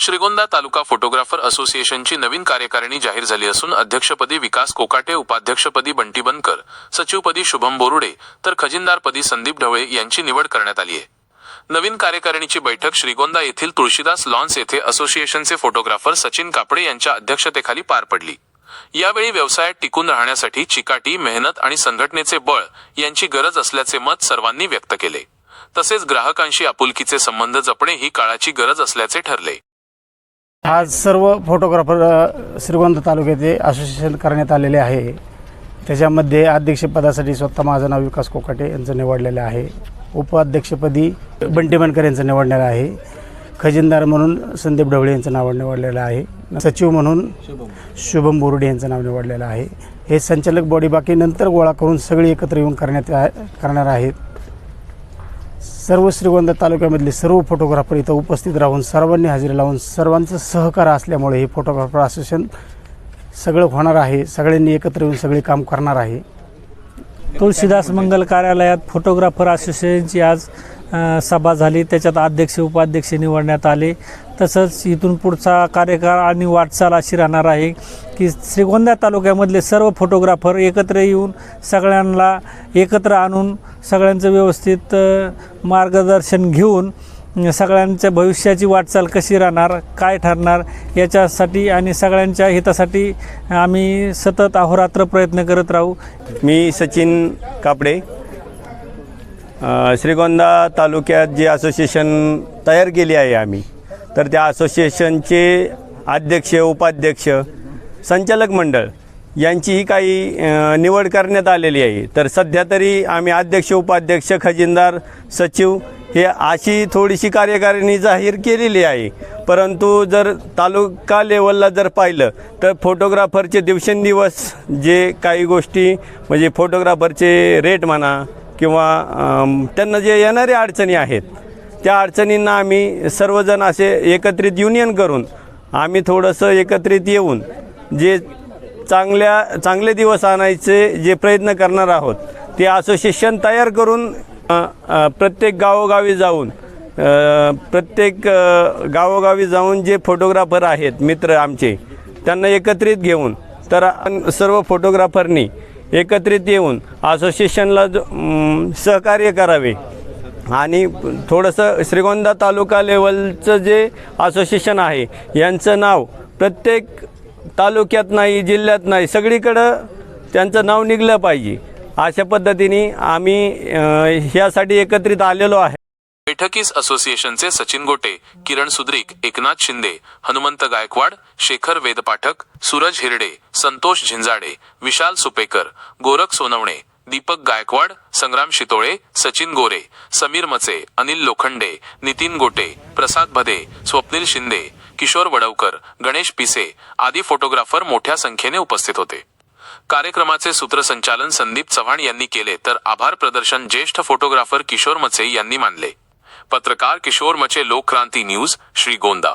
श्रीगोंदा तालुका photographer असोसिएशनची नवीन कार्यकारिणी जाहीर झाली असून अध्यक्षपदी विकास कोकाटे उपाध्यक्षपदी बंटी बनकर सचिवपदी शुभम बोरुडे तर खजिनदारपदी संदीप ढवळे यांची निवड करण्यात आली आहे. नवीन कार्यकारिणीची बैठक श्रीगोंदा येथील तुळशीदास लॉन्स येथे असोसिएशनचे फोटोग्राफर सचिन कापडे यांच्या अध्यक्षतेखाली पार पडली. यावेळी व्यवसायात टिकून राहण्यासाठी चिकाटी मेहनत आणि संघटनेचे बळ यांची गरज असल्याचे मत सर्वांनी व्यक्त केले. तसेच ग्राहकांशी आपुलकीचे संबंध जपणे ही काळाची गरज असल्याचे ठरले. आज सर्व फोटोग्राफर अ, श्रीगोंदा तालुक्याचे असोसिएशन करण्यात आलेले आहे. त्याच्यामध्ये अध्यक्षपदासाठी स्वतः माझं नाव विकास कोकाटे यांचं निवडलेलं आहे. उपाध्यक्षपदी बंटी बनकर यांचं निवडलेलं आहे. खजिनदार म्हणून संदीप ढवळे यांचं नाव निवडलेलं आहे. सचिव म्हणून शुभम बोरडे यांचं नाव निवडलेलं आहे. हे संचालक बॉडी बाकी नंतर गोळा करून सगळी एकत्र येऊन करण्यात करणार आहेत. सर्व श्रीगोंदा तालुक्यामधले सर्व फोटोग्राफर इथं उपस्थित राहून सर्वांनी हजेरी लावून सर्वांचं सहकार असल्यामुळे हे फोटोग्राफर असोसिएशन सगळं होणार आहे. सगळ्यांनी एकत्र येऊन सगळे काम करणार आहे. तुळशीदास मंगल कार्यालयात फोटोग्राफर असोसिएशनची आज सभा झाली. त्याच्यात अध्यक्ष उपाध्यक्ष निवडण्यात आले. तसंच इथून पुढचा कार्यकाळ आणि वाटचाल अशी राहणार आहे की श्रीगोंदा तालुक्यामधले सर्व फोटोग्राफर एकत्र येऊन सगळ्यांना एकत्र आणून सगळ्यांचं व्यवस्थित मार्गदर्शन घेऊन सगळ्यांच्या भविष्याची वाटचाल कशी राहणार काय ठरणार याच्यासाठी आणि सगळ्यांच्या हितासाठी आम्ही सतत अहोरात्र प्रयत्न करत राहू. मी सचिन कापडे. श्रीगोंदा तालुक्यात जे असोसिएशन तयार केली आहे आम्ही तर त्या असोसिएशनचे अध्यक्ष उपाध्यक्ष संचालक मंडळ यांचीही काही निवड करण्यात आलेली आहे. तर सध्या तरी आम्ही अध्यक्ष उपाध्यक्ष खजिनदार सचिव हे अशी थोडीशी कार्यकारिणी जाहीर केलेली आहे. परंतु जर तालुका लेवलला जर पाहिलं तर फोटोग्राफरचे दिवसेंदिवस जे काही गोष्टी म्हणजे फोटोग्राफरचे रेट म्हणा किंवा त्यांना जे येणाऱ्या अडचणी आहेत त्या अडचणींना आम्ही सर्वजण असे एकत्रित युनियन करून आम्ही थोडंसं एकत्रित येऊन जे चांगल्या चांगले दिवस आणायचे जे प्रयत्न करणार आहोत ते असोसिएशन तयार करून प्रत्येक गावोगावी जाऊन प्रत्येक गावोगावी जाऊन जे फोटोग्राफर आहेत मित्र आमचे त्यांना एकत्रित घेऊन तर सर्व फोटोग्राफरनी एकत्रित येऊन असोसिएशनला जो, सहकार्य करावे. आणि थोडंसं श्रीगोंदा तालुका लेवलचं जे असोसिएशन आहे यांचं नाव प्रत्येक तालुक्यात नाही जिल्ह्यात नाही सगळीकडं त्यांचं नाव निघलं पाहिजे. अशा पद्धतीने आम्ही ह्यासाठी एकत्रित आलेलो आहे. बैठकीस असोसिएशनचे सचिन गोटे किरण सुद्रिक एकनाथ शिंदे हनुमंत गायकवाड शेखर वेदपाठक सूरज हिरडे संतोष झिंजाडे विशाल सुपेकर गोरख सोनवणे दीपक गायकवाड संग्राम शितोळे सचिन गोरे समीर मचे अनिल लोखंडे नितीन गोटे प्रसाद भदे स्वप्नील शिंदे किशोर वडवकर गणेश पिसे आदी फोटोग्राफर मोठ्या संख्येने उपस्थित होते. कार्यक्रमाचे सूत्रसंचालन संदीप चव्हाण यांनी केले तर आभार प्रदर्शन ज्येष्ठ फोटोग्राफर किशोर मचे यांनी मानले. पत्रकार किशोर मचे लोकक्रांती न्यूज श्रीगोंदा